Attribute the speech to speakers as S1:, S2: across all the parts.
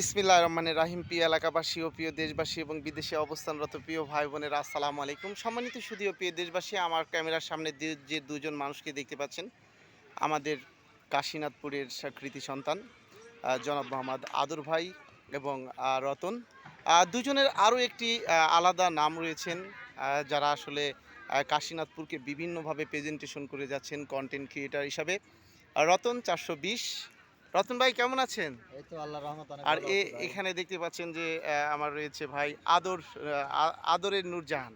S1: বিসমিল্লাহ রহমানের রাহিম। প্রিয় এলাকাবাসী ও প্রিয় দেশবাসী এবং বিদেশে অবস্থানরত প্রিয় ভাই বোনেরা আসসালামু আলাইকুম। সম্মানিত সুদীয় প্রিয় দেশবাসী, আমার ক্যামেরার সামনে যে- দুজন মানুষকে দেখতে পাচ্ছেন, আমাদের কাশীনাথপুরের কৃতি সন্তান জনাব মোহাম্মদ আদুর ভাই এবং রতন। দুজনের আরও একটি আলাদা নাম রয়েছেন যারা আসলে কাশীনাথপুরকে বিভিন্নভাবে প্রেজেন্টেশন করে যাচ্ছেন কন্টেন্ট ক্রিয়েটার হিসাবে। রতন চারশো বিশ রতন ভাই কেমন আছেন?
S2: এই তো আল্লাহ রহমত
S1: আর এখানে দেখতে পাচ্ছেন যে আমার রয়েছে ভাই আদর আদরের নূরজাহান।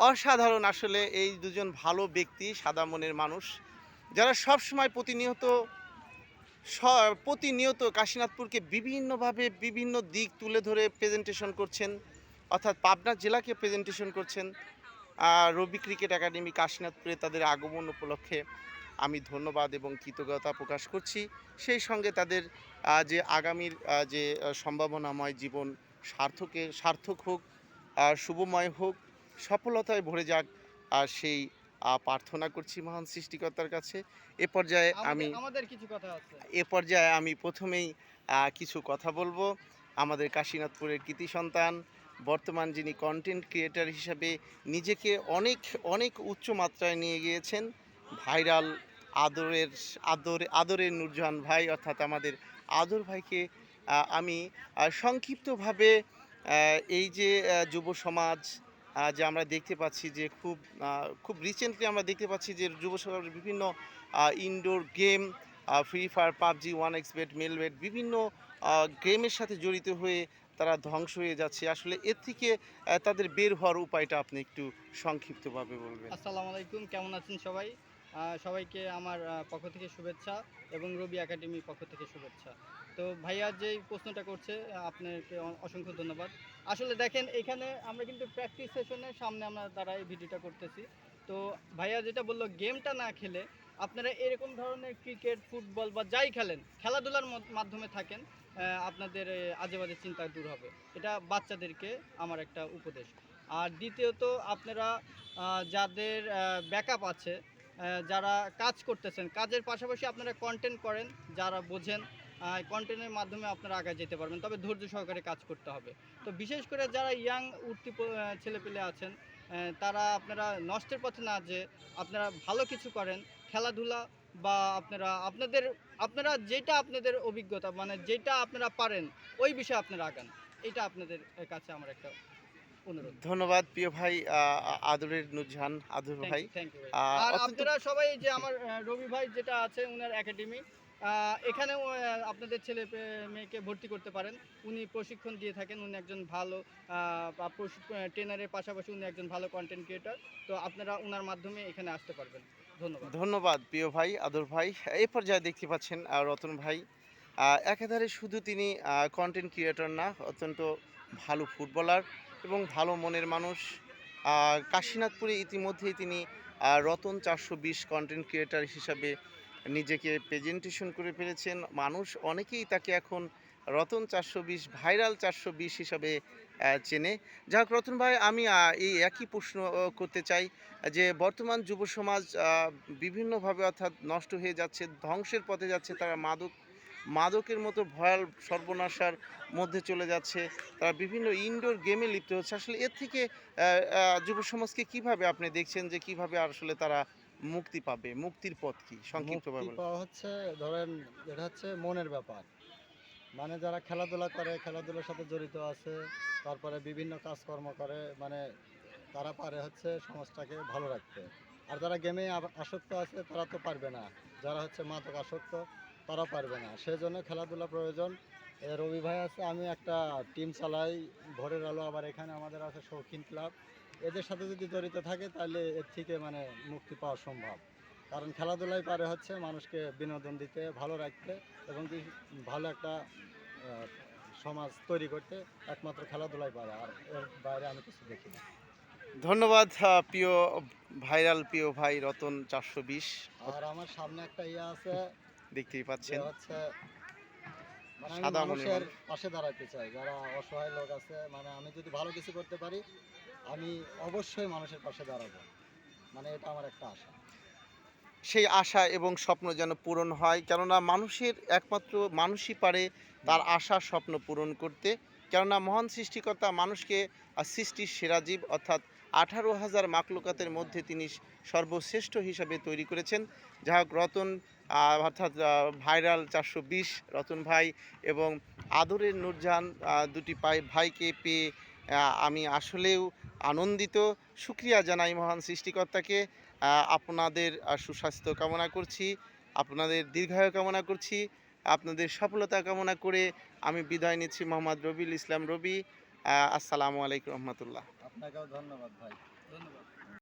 S1: অসাধারণ আসলে এই দুজন ভালো ব্যক্তি সাদা মনের মানুষ যারা সব সময় প্রতিনিয়ত স- প্রতিনিয়ত কাশীনাথপুরকে বিভিন্নভাবে বিভিন্ন দিক তুলে ধরে প্রেজেন্টেশন করছেন অর্থাৎ পাবনা জেলাকে প্রেজেন্টেশন করছেন আর রবি ক্রিকেট একাডেমি কাশীনাথপুরে তাদের আগমন উপলক্ষে। আমি ধন্যবাদ এবং কৃতজ্ঞতা প্রকাশ করছি। সেই সঙ্গে তাদের যে আগামীর যে সম্ভাবনাময় জীবন সার্থকে সার্থক হোক আর শুভময় হোক সফলতায় ভরে যাক আর সেই প্রার্থনা করছি মহান সৃষ্টিকর্তার কাছে। এ পর্যায়ে আমি
S2: আমাদের- কিছু কথা
S1: এ পর্যায়ে আমি প্রথমেই কিছু কথা বলব। আমাদের কাশীনাথপুরের কৃতি সন্তান বর্তমান যিনি কন্টেন্ট ক্রিয়েটার হিসাবে নিজেকে অনেক অনেক উচ্চ মাত্রায় নিয়ে গিয়েছেন। ভাইরাল আদরের আদর, আদরের নূরজাহান ভাই, অর্থাৎ আমাদের আদর ভাইকে আমি সংক্ষিপ্তভাবে এই যে যুব সমাজ যে আমরা দেখতে পাচ্ছি যে খুব খুব রিসেন্টলি আমরা দেখতে পাচ্ছি যে যুব সমাজ বিভিন্ন indoor game free fire PUBG one X bet Melbet বিভিন্ন গেমের সাথে জড়িত হয়ে তারা ধ্বংস হয়ে যাচ্ছে। আসলে এর থেকে তাদের বের হওয়ার উপায়টা আপনি একটু সংক্ষিপ্তভাবে বলবেন।
S2: আসসালামু আলাইকুম, কেমন আছেন সবাই? সবাইকে আমার পক্ষ থেকে শুভেচ্ছা এবং রবি একাডেমির পক্ষ থেকে শুভেচ্ছা। তো ভাইয়া যে প্রশ্নটা করছে, আপনাকে অসংখ্য ধন্যবাদ। আসলে দেখেন, এখানে আমরা কিন্তু প্র্যাকটিস সেশনের সামনে আমরা দ্বারা এই ভিডিওটা করতেছি। তো ভাইয়া যেটা বলল গেমটা না খেলে আপনারা এরকম ধরনের ক্রিকেট ফুটবল বা যাই খেলেন, খেলাধুলার মাধ্যমে থাকেন আপনাদের আজে বাজে চিন্তা দূর হবে। এটা বাচ্চাদেরকে আমার একটা উপদেশ। আর দ্বিতীয়ত, আপনারা যাদের ব্যাকআপ আছে যারা কাজ করতেছেন, কাজের পাশাপাশি আপনারা কন্টেন্ট করেন, যারা বোঝেন কন্টেন্টের মাধ্যমে আপনারা আগে যেতে পারবেন। তবে ধৈর্য সহকারে কাজ করতে হবে। তো বিশেষ করে যারা ইয়াং উঠতি ছেলেপেলে আছেন তারা আপনারা নষ্টের পথে না যে আপনারা ভালো কিছু করেন, খেলাধুলা বা আপনারা, আপনাদের, আপনারা যেটা আপনাদের অভিজ্ঞতা মানে যেটা আপনারা পারেন, ওই বিষয়ে আপনারা আগান। এটা আপনাদের কাছে আমার একটা অনুরোধ।
S1: ধন্যবাদ প্রিয় ভাই আদরের নুরজাহান আদর ভাই।
S2: আর আপনারা সবাই যে আমার রবি ভাই যেটা আছে উনার একাডেমি এখানেও আপনাদের ছেলে মেয়েকে ভর্তি করতে পারেন। উনি প্রশিক্ষণ দিয়ে থাকেন উনি একজন ভালো ট্রেনারের পাশাপাশি উনি একজন ভালো কন্টেন্ট ক্রিয়েটার তো আপনারা ওনার মাধ্যমে এখানে আসতে পারবেন। ধন্যবাদ।
S1: ধন্যবাদ প্রিয় ভাই আদর ভাই। এই পর্যায়ে দেখতে পাচ্ছেন রতন ভাই। আহ, একাধারে শুধু তিনি কন্টেন্ট ক্রিয়েটর না অত্যন্ত ভালো ফুটবলার এবং ভালো মনের মানুষ। কাশীনাথপুরে ইতিমধ্যেই তিনি রতন চারশো বিশ কন্টেন্ট ক্রিয়েটার হিসাবে নিজেকে প্রেজেন্টেশন করে ফেলেছেন। মানুষ অনেকেই তাকে এখন রতন চারশো বিশ, ভাইরাল চারশো বিশ হিসাবে চেনে। যাক, রতন ভাই, আমি এই একই প্রশ্ন করতে চাই যে, বর্তমান যুব সমাজ বিভিন্নভাবে অর্থাৎ নষ্ট হয়ে যাচ্ছে, ধ্বংসের পথে যাচ্ছে তারা মাদক মাদকের মতো ভয়াল সর্বনাশার মধ্যে চলে যাচ্ছে। তারা বিভিন্ন ইনডোর গেমে লিপ্ত হচ্ছে। আসলে এর থেকে যুব সমাজকে কীভাবে আপনি দেখছেন যে কীভাবে আসলে তারা মুক্তি পাবে? মুক্তির পথ কি? সংক্ষিপ্তভাবে
S3: মুক্তি হচ্ছে ধরেন এটা হচ্ছে মনের ব্যাপার। মানে যারা খেলাধুলা করে খেলাধুলার সাথে জড়িত আছে তারপরে বিভিন্ন কাজকর্ম করে মানে তারা পারে হচ্ছে সমাজটাকে ভালো রাখতে। আর যারা গেমে আসক্ত আছে তারা তো পারবে না। যারা হচ্ছে মাদক আসক্ত তারা পারবে না। সেই জন্য খেলাধুলা প্রয়োজন। এ রবি ভাই আছে আমি একটা টিম চালাই ভোরের আলো আবার এখানে আমাদের আছে শৌখিন ক্লাব। এদের সাথে যদি জড়িত থাকে তাহলে এর থেকে মানে মুক্তি পাওয়া সম্ভব। কারণ খেলাধুলাই পারে হচ্ছে মানুষকে বিনোদন দিতে ভালো রাখতে এবং কি ভালো একটা সমাজ তৈরি করতে একমাত্র খেলাধুলাই পারে। আর এর বাইরে আমি কিছু দেখি না।
S1: ধন্যবাদ প্রিয় ভাইরাল প্রিয় ভাই রতন চারশো বিশ।
S3: আর আমার সামনে একটা ইয়ে আছে
S1: দেখতেই পাচ্ছেন।
S3: হচ্ছে মানে
S1: সাদা
S3: মানুষের পাশে দাঁড়াতে চাই যারা অসহায় লোক আছে। মানে আমি যদি ভালো কিছু করতে পারি আমি অবশ্যই মানুষের পাশে দাঁড়াবো। মানে এটা আমার একটা আশা।
S1: সেই আশা এবং স্বপ্ন যেন পূরণ হয়। কেননা মানুষের একমাত্র মানুষই পারে তার আশা স্বপ্ন পূরণ করতে। কেননা মহান সৃষ্টিকর্তা মানুষকে সৃষ্টির সেরা জীব অর্থাৎ আঠারো হাজার মাকলুকাতের মধ্যে তিনি সর্বশ্রেষ্ঠ হিসাবে তৈরি করেছেন। যা হোক রতন অর্থাৎ ভাইরাল চারশো বিশ রতন ভাই এবং আদরের নূরজাহান দুটি পাই ভাইকে পেয়ে আমি আসলেও আনন্দিত। সুক্রিয়া জানাই মহান সৃষ্টিকর্তাকে। আপনাদের সুস্বাস্থ্য কামনা করছি, আপনাদের দীর্ঘায়ু কামনা করছি, আপনাদের সফলতা কামনা করে আমি বিদায় নিচ্ছি মোহাম্মদ রবিউল ইসলাম রবি। আসসালামু আলাইকুম রহমতুল্লাহ।
S3: আপনাকেও ধন্যবাদ ভাই।
S2: ধন্যবাদ।